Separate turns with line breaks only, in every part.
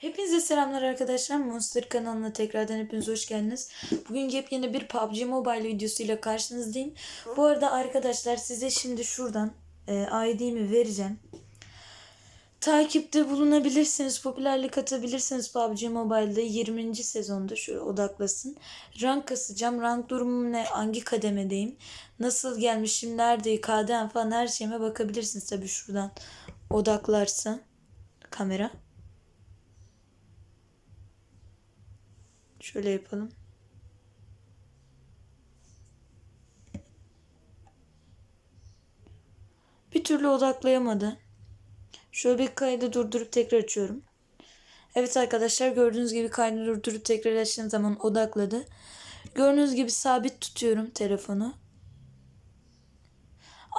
Hepinize selamlar arkadaşlar. Monster kanalına tekrardan hepiniz hoş geldiniz. Bugün yepyeni bir PUBG Mobile videosuyla karşınızdayım. Bu arada arkadaşlar size şimdi şuradan e, ID'mi vereceğim. Takipte bulunabilirsiniz, popülerlik atabilirsiniz PUBG Mobile'da 20. sezonda şöyle odaklasın. Rank kasacağım. Rank durumum ne? Hangi kademedeyim? Nasıl gelmişim? Neredeyim? KDM falan her şeyime bakabilirsiniz tabii şuradan odaklarsa kamera. Şöyle yapalım. Bir türlü odaklayamadı. Şöyle bir kaydı durdurup tekrar açıyorum. Evet arkadaşlar gördüğünüz gibi kaydı durdurup tekrar açtığım zaman odakladı. Gördüğünüz gibi sabit tutuyorum telefonu.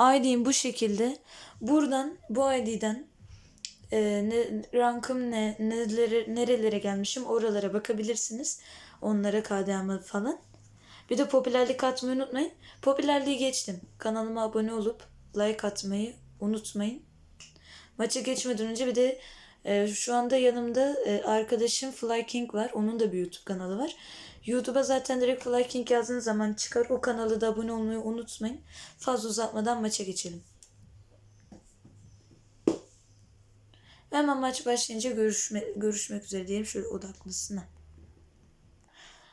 ID'm bu şekilde. Buradan bu ID'den e, ne, rankım ne, nelere, nerelere gelmişim oralara bakabilirsiniz. Onlara KDM falan. Bir de popülerlik atmayı unutmayın. Popülerliği geçtim. Kanalıma abone olup like atmayı unutmayın. Maça geçmeden önce bir de e, şu anda yanımda e, arkadaşım Fly King var. Onun da bir YouTube kanalı var. YouTube'a zaten direkt Fly King yazdığınız zaman çıkar. O kanala da abone olmayı unutmayın. Fazla uzatmadan maça geçelim. Hemen maç başlayınca görüşme, görüşmek üzere diyelim. Şöyle odaklısına.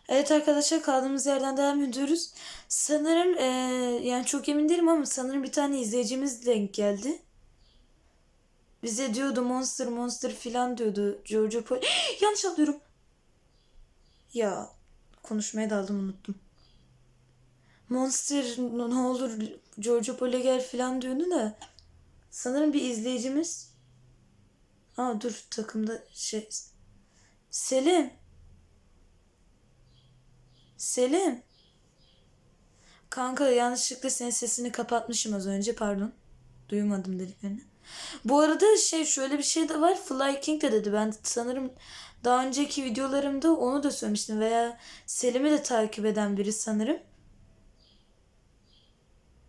Evet arkadaşlar kaldığımız yerden devam ediyoruz. Sanırım eee, yani çok emin değilim ama sanırım bir tane izleyicimiz denk geldi. Bize diyordu monster monster filan diyordu. Giorgio Pol Yanlış anlıyorum. Ya konuşmaya daldım unuttum. Monster ne olur Giorgio Pole gel filan diyordu da sanırım bir izleyicimiz Aa dur takımda şey Selim Selim Kanka yanlışlıkla senin sesini kapatmışım az önce pardon. Duymadım dediklerini. Bu arada şey şöyle bir şey de var. Fly King de dedi. Ben sanırım daha önceki videolarımda onu da söylemiştim. Veya Selim'i de takip eden biri sanırım.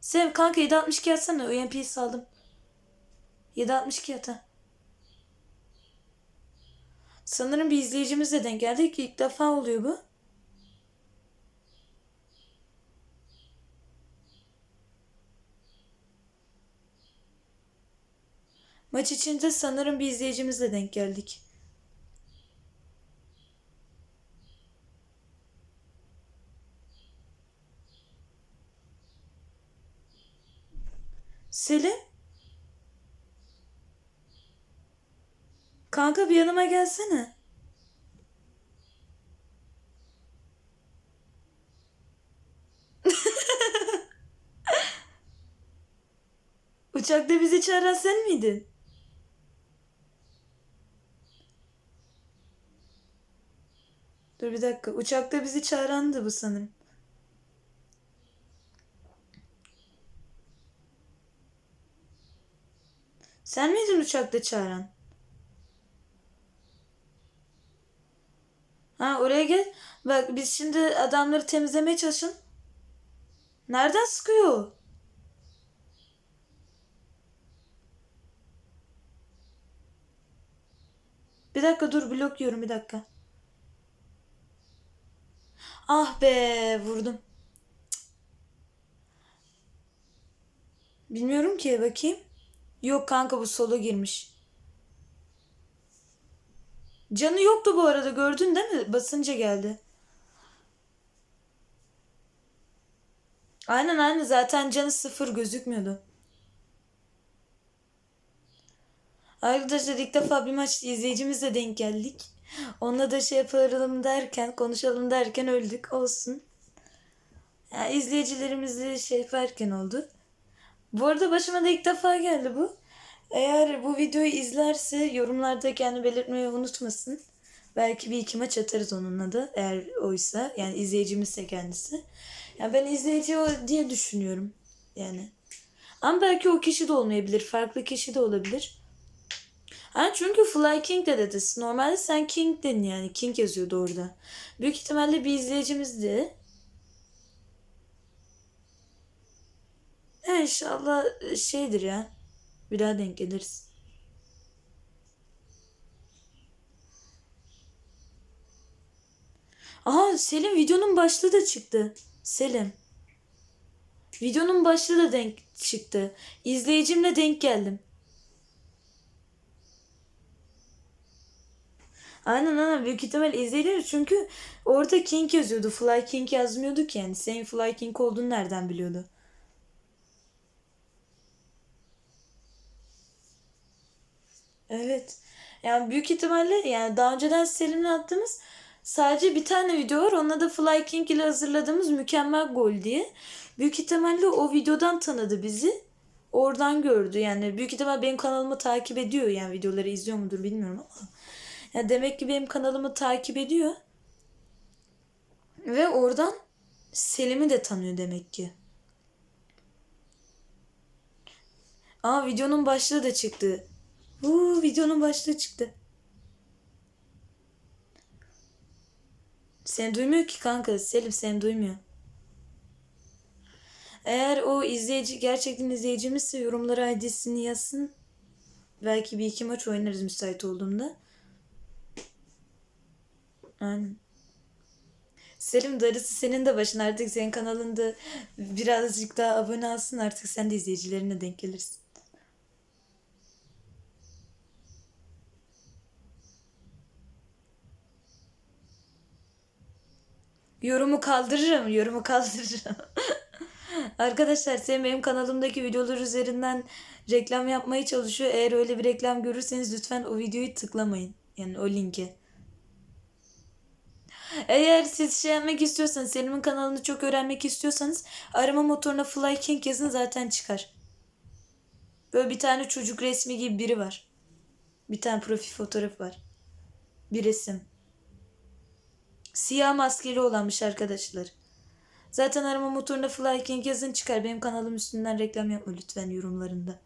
Selim kanka 762 atsana. UMP'yi saldım. 762 at ha. Sanırım bir izleyicimizle denk geldik. İlk defa oluyor bu. Maç içinde sanırım bir izleyicimizle denk geldik. Selim? Kanka bir yanıma gelsene. Uçakta bizi çağıran sen miydin? Dur bir dakika. Uçakta bizi çağırandı bu sanırım. Sen miydin uçakta çağıran? Ha oraya gel. Bak biz şimdi adamları temizlemeye çalışın. Nereden sıkıyor? Bir dakika dur blok yiyorum bir dakika. Ah be vurdum. Cık. Bilmiyorum ki bakayım. Yok kanka bu solo girmiş. Canı yoktu bu arada gördün değil mi? Basınca geldi. Aynen aynen zaten canı sıfır gözükmüyordu. Arkadaşlar ilk defa bir maç izleyicimizle denk geldik. Onunla da şey yapalım derken, konuşalım derken öldük. Olsun. Yani izleyicilerimizle şey yaparken oldu. Bu arada başıma da ilk defa geldi bu. Eğer bu videoyu izlerse yorumlarda kendi belirtmeyi unutmasın. Belki bir iki maç atarız onunla da eğer oysa yani izleyicimizse kendisi. Yani ben izleyici o diye düşünüyorum yani. Ama belki o kişi de olmayabilir. Farklı kişi de olabilir. Ha, çünkü Fly King de dedi. Normalde sen King dedin yani. King yazıyordu orada. Büyük ihtimalle bir izleyicimizdi. Ha, inşallah şeydir ya. Bir daha denk geliriz. Aha Selim videonun başlığı da çıktı. Selim. Videonun başlığı da denk çıktı. İzleyicimle denk geldim. Aynen aynen büyük ihtimal izleyiciler çünkü orada King yazıyordu. Fly King yazmıyordu ki yani. Senin Fly King olduğunu nereden biliyordu? Evet. Yani büyük ihtimalle yani daha önceden Selim'le attığımız sadece bir tane video var. Onunla da Fly King ile hazırladığımız mükemmel gol diye. Büyük ihtimalle o videodan tanıdı bizi. Oradan gördü yani. Büyük ihtimal benim kanalımı takip ediyor. Yani videoları izliyor mudur bilmiyorum ama. Yani demek ki benim kanalımı takip ediyor. Ve oradan Selim'i de tanıyor demek ki. Aa videonun başlığı da çıktı. Uuu videonun başlığı çıktı. Seni duymuyor ki kanka. Selim seni duymuyor. Eğer o izleyici gerçekten izleyicimizse yorumlara ID'sini yazsın. Belki bir iki maç oynarız müsait olduğumda. Aynen. Selim darısı senin de başın artık senin kanalında birazcık daha abone alsın artık sen de izleyicilerine denk gelirsin. Yorumu kaldırırım, yorumu kaldırırım. Arkadaşlar sen benim kanalımdaki videolar üzerinden reklam yapmaya çalışıyor. Eğer öyle bir reklam görürseniz lütfen o videoyu tıklamayın. Yani o linke. Eğer siz şey yapmak istiyorsanız, Selim'in kanalını çok öğrenmek istiyorsanız arama motoruna Fly King yazın zaten çıkar. Böyle bir tane çocuk resmi gibi biri var. Bir tane profil fotoğrafı var. Bir resim. Siyah maskeli olanmış arkadaşlar. Zaten arama motoruna Fly King yazın çıkar. Benim kanalım üstünden reklam yapma lütfen yorumlarında.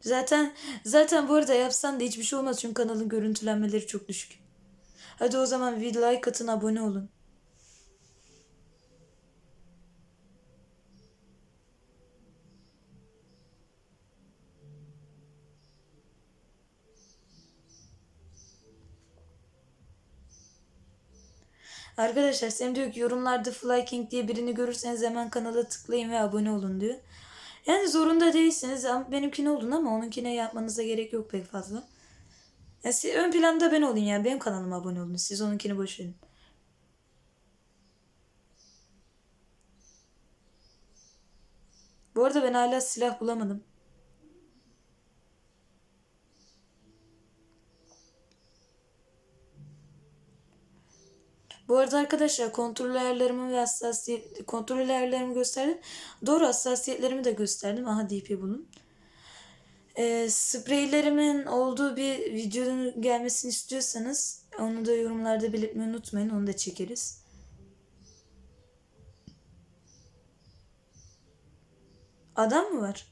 Zaten zaten bu arada yapsan da hiçbir şey olmaz çünkü kanalın görüntülenmeleri çok düşük. Hadi o zaman bir like atın abone olun. Arkadaşlar Sem diyor ki yorumlarda Fly King diye birini görürseniz hemen kanala tıklayın ve abone olun diyor. Yani zorunda değilsiniz benimkine olun ama onunkine yapmanıza gerek yok pek fazla. Yani siz, ön planda ben olayım yani benim kanalıma abone olun. Siz onunkini boş verin. Bu arada ben hala silah bulamadım. Bu arada arkadaşlar kontrol ayarlarımı ve hassasiyet kontrol ayarlarımı gösterdim. Doğru hassasiyetlerimi de gösterdim. Aha DP bulun. Ee, spreylerimin olduğu bir videonun gelmesini istiyorsanız onu da yorumlarda belirtmeyi unutmayın. Onu da çekeriz. Adam mı var?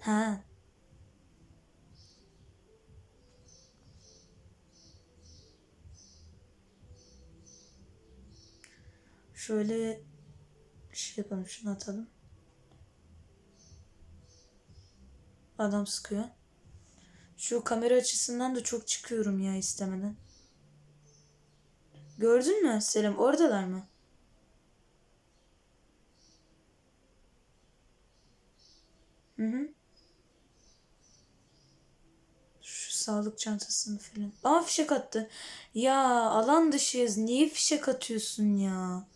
Ha. Şöyle şey yapalım şunu atalım. Adam sıkıyor. Şu kamera açısından da çok çıkıyorum ya istemeden. Gördün mü Selim? Oradalar mı? Hı hı. Şu sağlık çantasını falan. Aa fişek attı. Ya alan dışıyız. Niye fişek atıyorsun ya?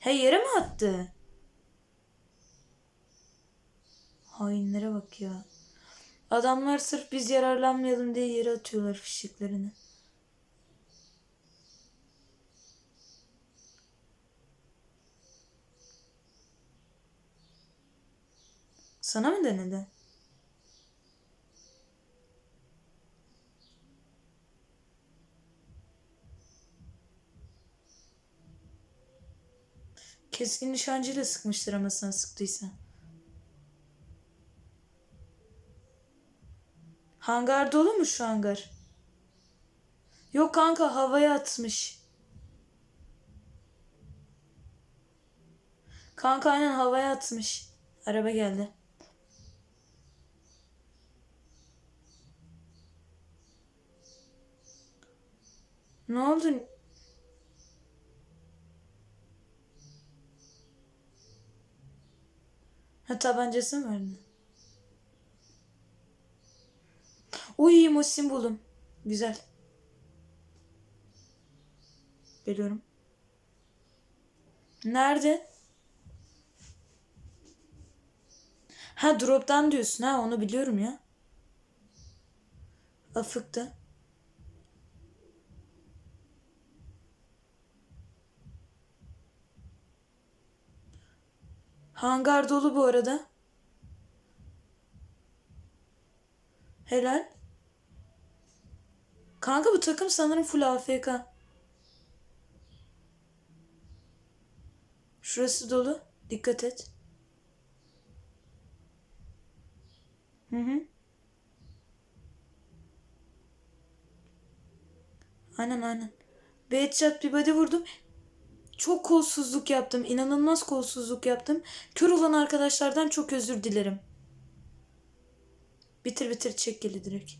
He yere mi attı? Hainlere bak ya. Adamlar sırf biz yararlanmayalım diye yere atıyorlar fişeklerini. Sana mı denedi? Keskin nişancıyla sıkmıştır ama sana sıktıysa. Hangar dolu mu şu hangar? Yok kanka havaya atmış. Kanka aynen havaya atmış. Araba geldi. Ne oldu? Ha tabancası mı verdin? Uy Musim buldum. Güzel. Biliyorum. Nerede? Ha drop'tan diyorsun ha onu biliyorum ya. Afık'ta. Hangar dolu bu arada. Helal. Kanka bu takım sanırım full AFK. Şurası dolu. Dikkat et. Hı hı. Aynen aynen. Bir bir body vurdum. Çok kolsuzluk yaptım. İnanılmaz kolsuzluk yaptım. Kör olan arkadaşlardan çok özür dilerim. Bitir bitir çek geli direkt.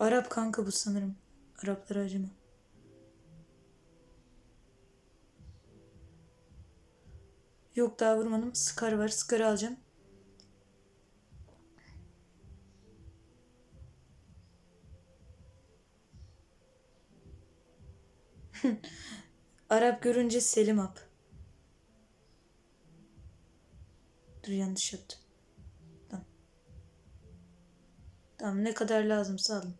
Arap kanka bu sanırım. Araplara acıma. Yok daha vurmadım. Scar var. Scar'ı alacağım. Arap görünce Selim ap. Dur yanlış yaptım. Tamam. Tamam ne kadar lazımsa alın.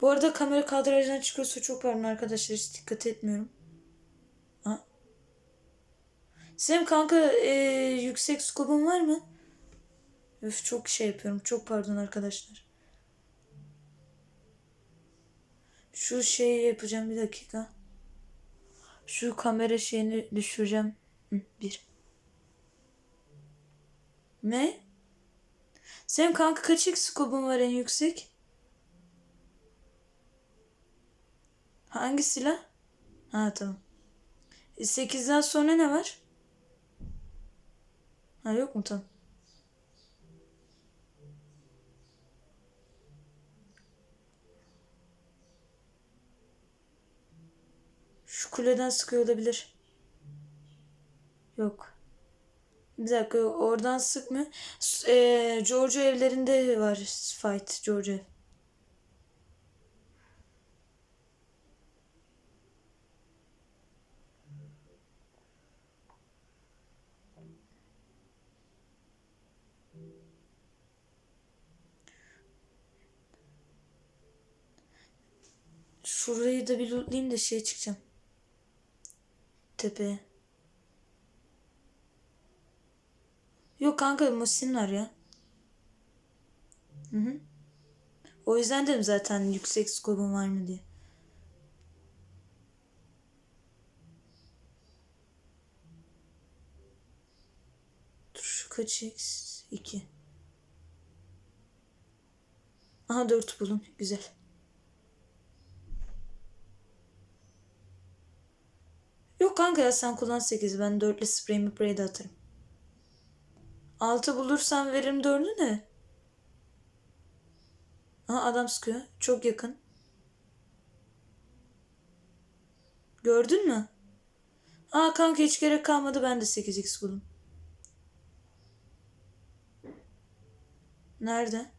Bu arada kamera kadrajdan çıkıyorsa çok pardon arkadaşlar hiç dikkat etmiyorum. Ha. Senin kanka e, yüksek skobun var mı? Öf çok şey yapıyorum. Çok pardon arkadaşlar. Şu şeyi yapacağım bir dakika. Şu kamera şeyini düşüreceğim. Hı, bir. Ne? Senin kanka kaç skobun var en yüksek? Hangi silah? Ha tamam. E, 8'den sonra ne var? Ha yok mu tamam. Şu kuleden sıkıyor olabilir. Yok. Bir dakika oradan sıkmıyor. S- E, Georgia evlerinde var fight Georgia. Şurayı da bir lootlayayım da şeye çıkacağım. Tepeye. Yok kanka Musin var ya. Hı hı. O yüzden dedim zaten yüksek skobun var mı diye. Dur şu kaç x? 2. Aha 4 buldum. Güzel. Yok kanka ya sen kullan 8. Ben 4 ile sprey mi sprey de atarım. 6 bulursam veririm 4'ü de. Aha adam sıkıyor. Çok yakın. Gördün mü? Aa kanka hiç gerek kalmadı. Ben de 8x buldum. Nerede?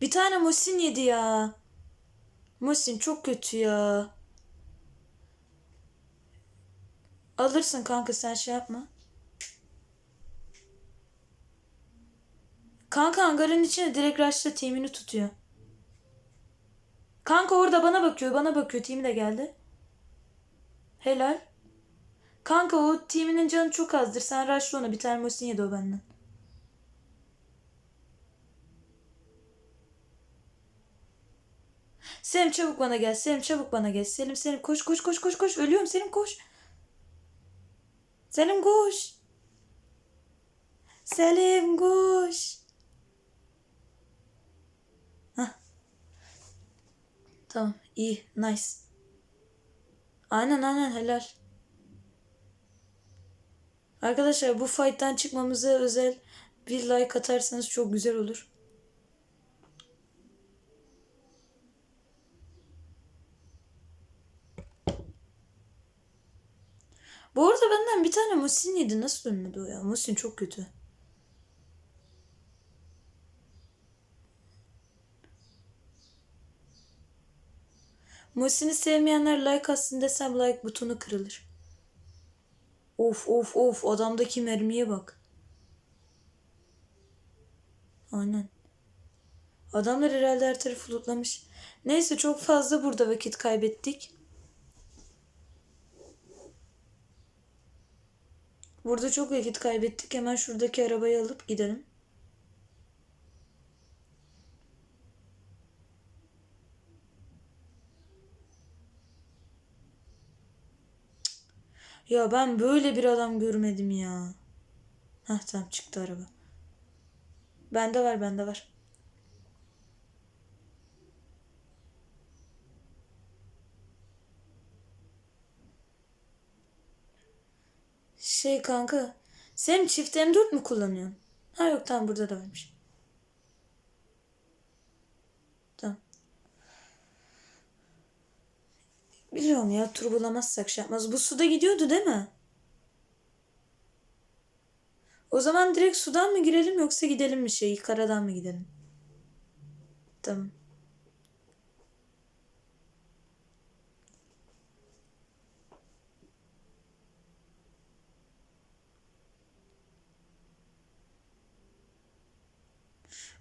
Bir tane Musin yedi ya. Musin çok kötü ya. Alırsın kanka sen şey yapma. Kanka hangarın içine direkt rush'ta teamini tutuyor. Kanka orada bana bakıyor, bana bakıyor. Team'i de geldi. Helal. Kanka o teaminin canı çok azdır. Sen rush'la ona. Bir tane Musin yedi o benden. Selim çabuk bana gel. Selim çabuk bana gel. Selim Selim koş koş koş koş koş. Ölüyorum Selim koş. Selim koş. Selim koş. Hah. Tamam iyi nice. Aynen aynen helal. Arkadaşlar bu fight'tan çıkmamıza özel bir like atarsanız çok güzel olur. Bu arada benden bir tane Musin yedi. Nasıl ölmedi o ya? Musin çok kötü. Musin'i sevmeyenler like atsın desem like butonu kırılır. Of of of adamdaki mermiye bak. Aynen. Adamlar herhalde her tarafı lootlamış. Neyse çok fazla burada vakit kaybettik. Burada çok vakit kaybettik. Hemen şuradaki arabayı alıp gidelim. Ya ben böyle bir adam görmedim ya. Hah tamam çıktı araba. Bende var bende var. Şey kanka. Sen çift M4 mü kullanıyorsun? Ha yok tamam burada da varmış. Tamam. Biliyorum ya turbulamazsak şey yapmaz. Bu suda gidiyordu değil mi? O zaman direkt sudan mı girelim yoksa gidelim mi şey karadan mı gidelim? Tamam.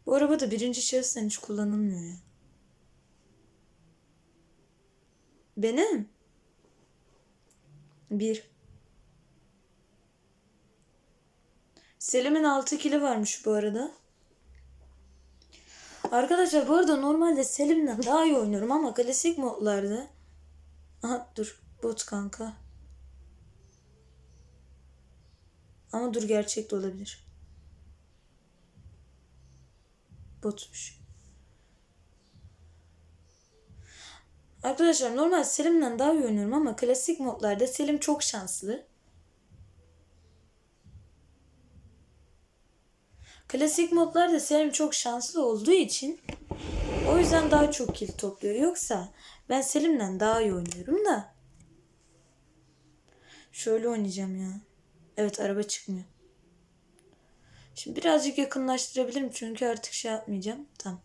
Bu araba da birinci şahısten hiç kullanılmıyor ya. Benim? Bir. Selim'in 6 kili varmış bu arada. Arkadaşlar bu arada normalde Selim'den daha iyi oynuyorum ama klasik modlarda. Aha dur bot kanka. Ama dur gerçek de olabilir. Botmuş. Arkadaşlar normal Selim'den daha iyi oynuyorum ama klasik modlarda Selim çok şanslı. Klasik modlarda Selim çok şanslı olduğu için o yüzden daha çok kill topluyor. Yoksa ben Selim'den daha iyi oynuyorum da. Şöyle oynayacağım ya. Evet araba çıkmıyor. Şimdi birazcık yakınlaştırabilirim çünkü artık şey yapmayacağım. Tamam.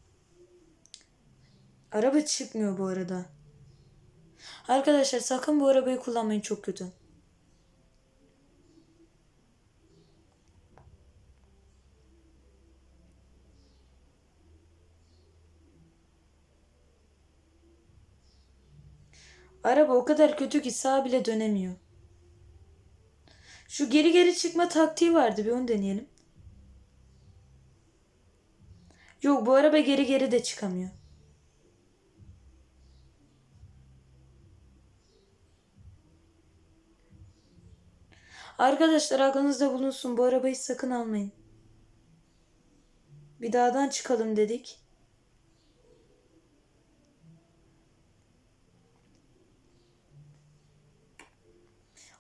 Araba çıkmıyor bu arada. Arkadaşlar sakın bu arabayı kullanmayın çok kötü. Araba o kadar kötü ki sağa bile dönemiyor. Şu geri geri çıkma taktiği vardı bir onu deneyelim. Yok bu araba geri geri de çıkamıyor. Arkadaşlar aklınızda bulunsun bu arabayı sakın almayın. Bir dağdan çıkalım dedik.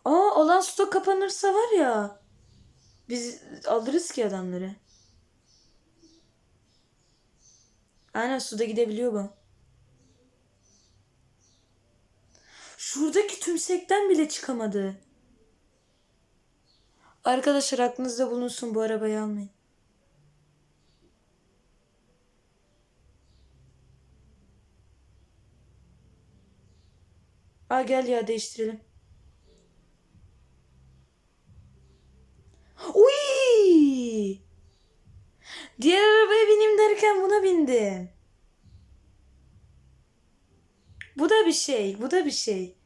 Aa alan suda kapanırsa var ya. Biz alırız ki adamları. Aynen suda gidebiliyor bu. Şuradaki tümsekten bile çıkamadı. Arkadaşlar aklınızda bulunsun bu arabayı almayın. Aa gel ya değiştirelim. Uy! Diğer arabaya bineyim derken buna bindim. Bu da bir şey, bu da bir şey.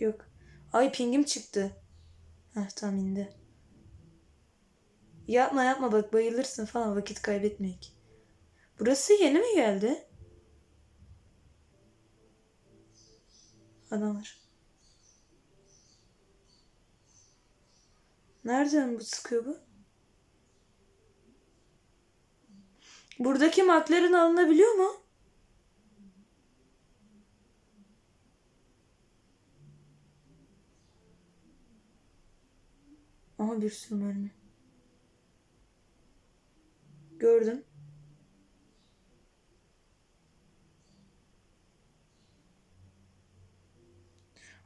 Yok. Ay pingim çıktı. Heh tam indi. Yapma yapma bak bayılırsın falan vakit kaybetmek. Burası yeni mi geldi? Adam var. Nereden bu sıkıyor bu? Buradaki McLaren alınabiliyor mu? Aha bir sürü mermi. Gördüm.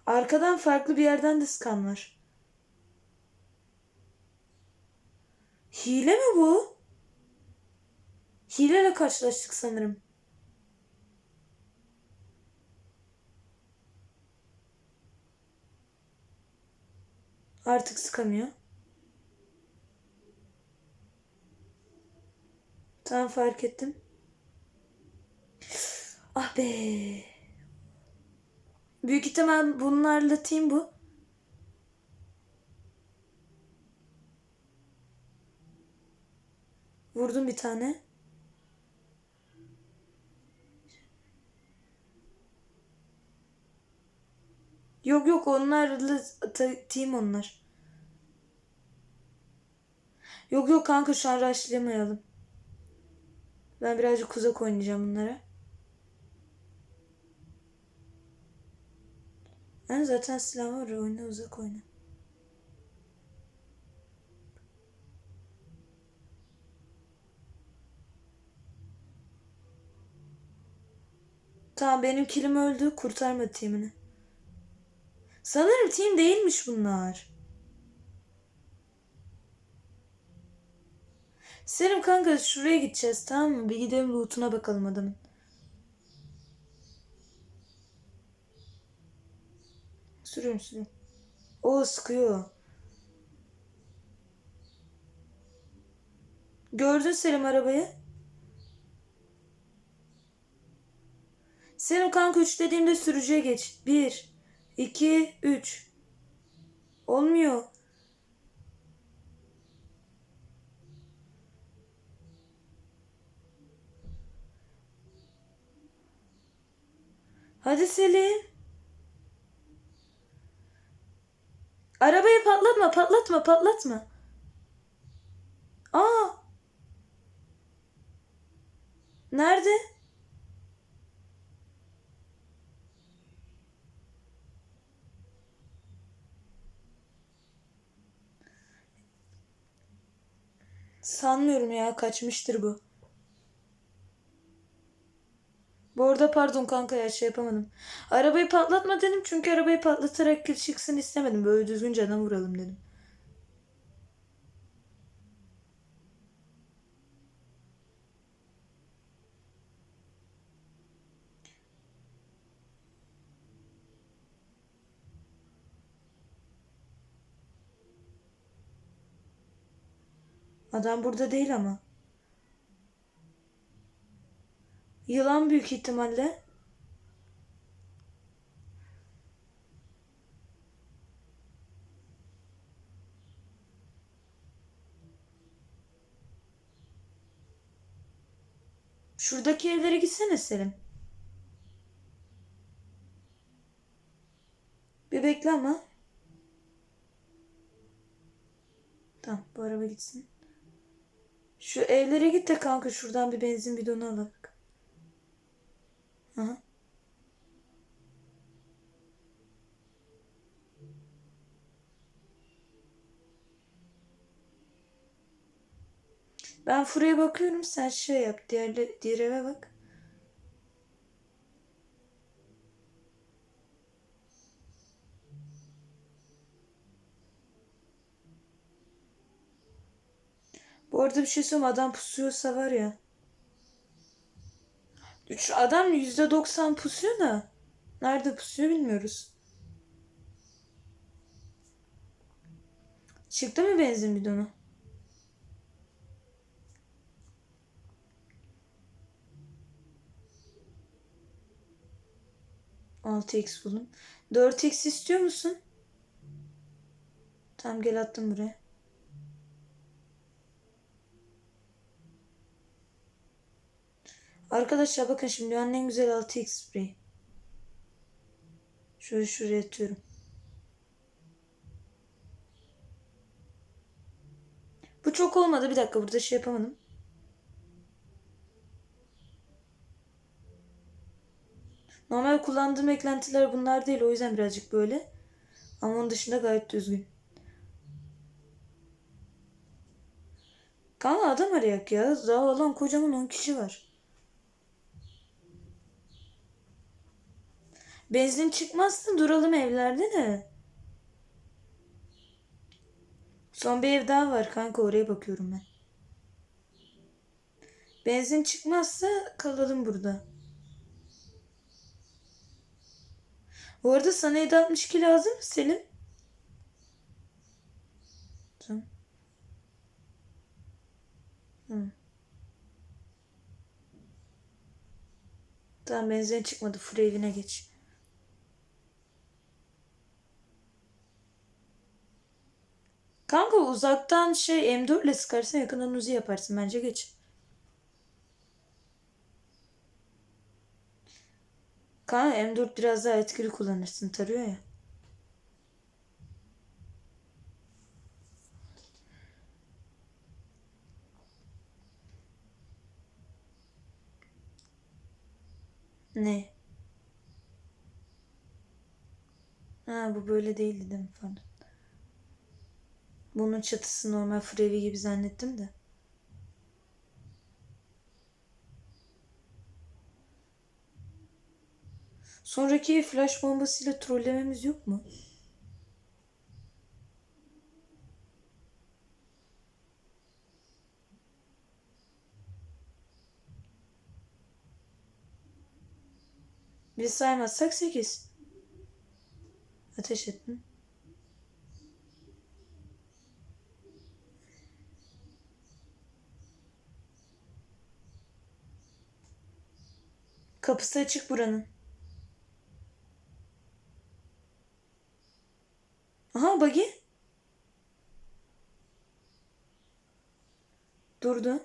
Arkadan farklı bir yerden de skan var. Hile mi bu? Hileyle karşılaştık sanırım. Artık sıkamıyor. Tamam fark ettim. Ah be. Büyük ihtimal bunlarla team bu. Vurdum bir tane. Yok yok onlarla team onlar. Yok yok kanka şu an rushlamayalım. Ben birazcık uzak oynayacağım bunlara. Yani zaten silah var oyna uzak oyna. Tamam benim kilim öldü. Kurtarmadı timini. Sanırım team değilmiş bunlar. Selim kanka şuraya gideceğiz tamam mı? Bir gidelim loot'una bakalım adamın. Sürüyorum sürüyorum. O sıkıyor. Gördün Selim arabayı. Selim kanka 3 dediğimde sürücüye geç. 1, 2, 3. Olmuyor. Hadi Selim. Arabayı patlatma, patlatma, patlatma. Aa! Nerede? Sanmıyorum ya, kaçmıştır bu. Bu arada pardon kanka ya şey yapamadım. Arabayı patlatma dedim çünkü arabayı patlatarak çıksın istemedim. Böyle düzgünce adam vuralım dedim. Adam burada değil ama. Yılan büyük ihtimalle. Şuradaki evlere gitsene Selim. Bir bekle ama. Tamam bu araba gitsin. Şu evlere git de kanka şuradan bir benzin bidonu alalım. Aha. Ben furaya bakıyorum sen şey yap. Diğer, diğer eve bak. Bu arada bir şey söyleyeyim adam pusuyorsa var ya. Üç adam yüzde doksan pusuyor da. Nerede pusuyor bilmiyoruz. Çıktı mı benzin bidonu? Altı x buldum. Dört x istiyor musun? Tamam gel attım buraya. Arkadaşlar bakın şimdi dünyanın en güzel 6x spreyi. Şöyle şuraya atıyorum. Bu çok olmadı. Bir dakika burada şey yapamadım. Normal kullandığım eklentiler bunlar değil. O yüzden birazcık böyle. Ama onun dışında gayet düzgün. Kanka adam arayak ya. Daha olan kocaman 10 kişi var. Benzin çıkmazsa duralım evlerde de. Son bir ev daha var kanka oraya bakıyorum ben. Benzin çıkmazsa kalalım burada. Bu arada sana 762 lazım mı Selim? Tamam. Hı. Tamam benzin çıkmadı. Fur evine geç. Kanka uzaktan şey M4 ile sıkarsın yakından uzi yaparsın. Bence geç. Kanka M4 biraz daha etkili kullanırsın. Tarıyor ya. Ne? Ha bu böyle değildi değil mi? Pardon. Bunun çatısı normal frevi gibi zannettim de. Sonraki flash bombasıyla trollememiz yok mu? Biz saymazsak 8. Ateş ettin. Kapısı açık buranın. Aha buggy. Durdu.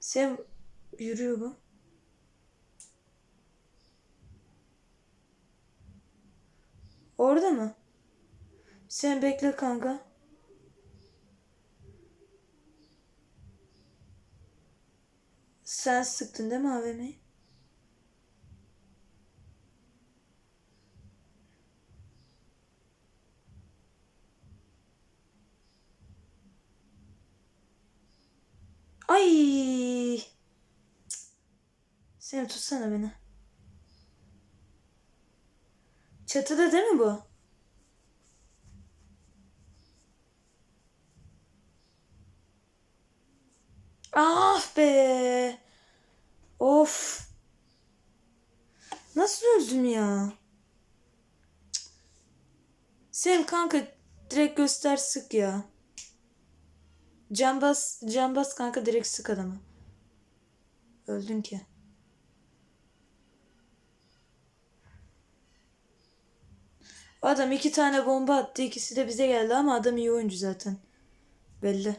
Sen yürüyor bu. Orada mı? Sen bekle kanka. Sen sıktın değil mi AVM'yi? Ay. Cık. Sen tutsana beni. Çatıda değil mi bu? Ah be. Of. Nasıl öldüm ya? Cık. Sem kanka direkt göster sık ya. Can bas, kanka direkt sık adamı. Öldün ki. Adam iki tane bomba attı. ikisi de bize geldi ama adam iyi oyuncu zaten. Belli.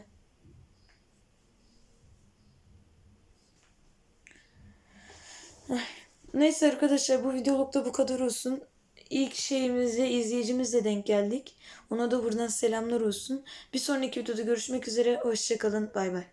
Neyse arkadaşlar bu videolukta bu kadar olsun. İlk şeyimizle izleyicimizle denk geldik. Ona da buradan selamlar olsun. Bir sonraki videoda görüşmek üzere. Hoşçakalın. Bay bay.